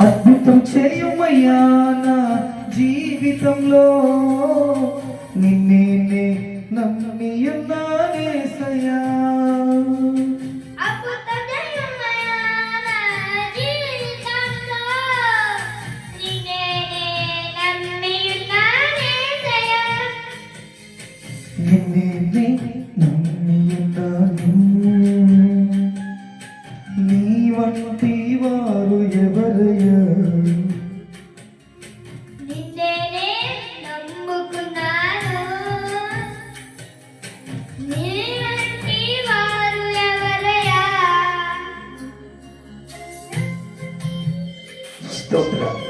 అద్భుతం చేయుమయ్యా నా జీవితంలో? నిన్నే నమ్మి ఉన్నా Stopla.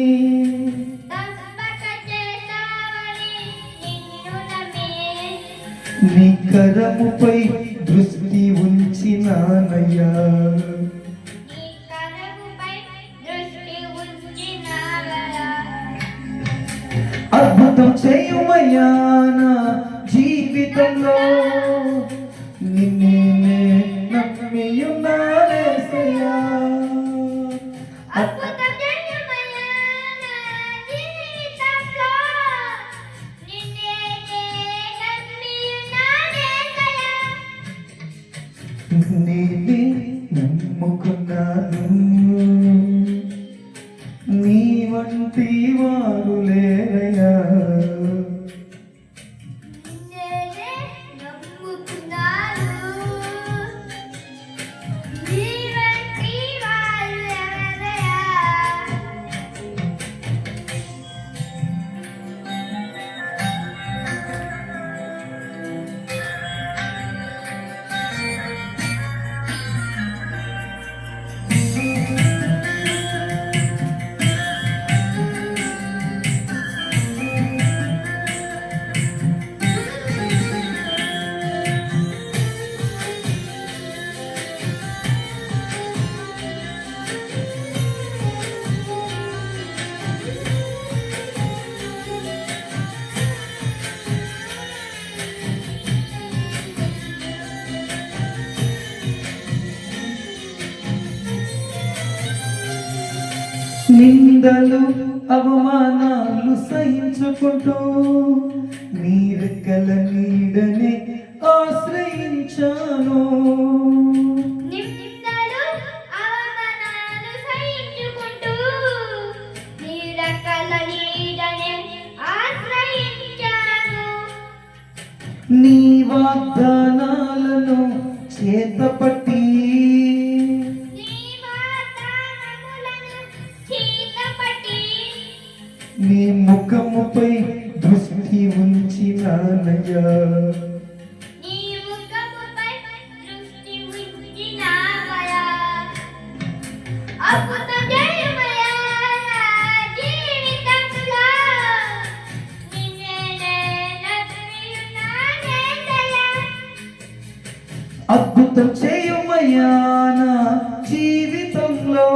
కరముపై నమ్ముకున్నాను నీ వంటి వారు నిందలు అవమానాలు సహించకుంటూ నీ రెక్కల నీడనే ఆశ్రయించాను. నీ వాగ్దానాలను చేతపట్టు జ్ఞానయ్యా అద్భుతం చేయుమయ్యా నా జీవితంలో.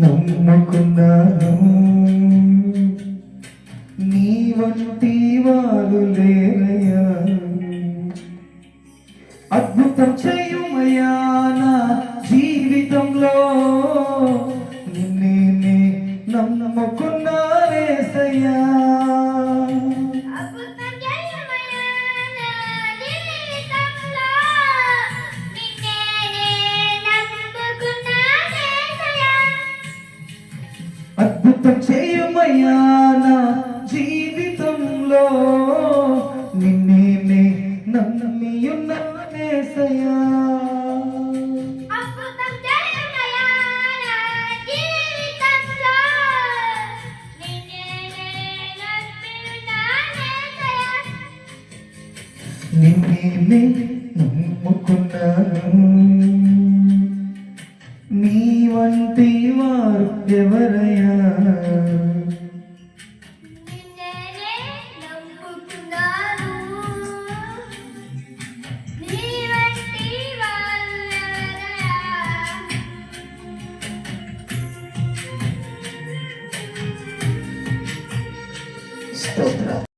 నమ్ముకున్నాను. నీ వంటి వారు లేరయ్యా. అద్భుతం చేయుమయ్యా నా జీవితంలో? నిన్నే నమ్ముకున్నారేసయ్యా. అద్భుతం చేయుమయ్యా నా జీవితంలో. నిన్నే నే నమ్మియున్నానేసయ్యా అద్భుతం చేయమయ్యా Stotro.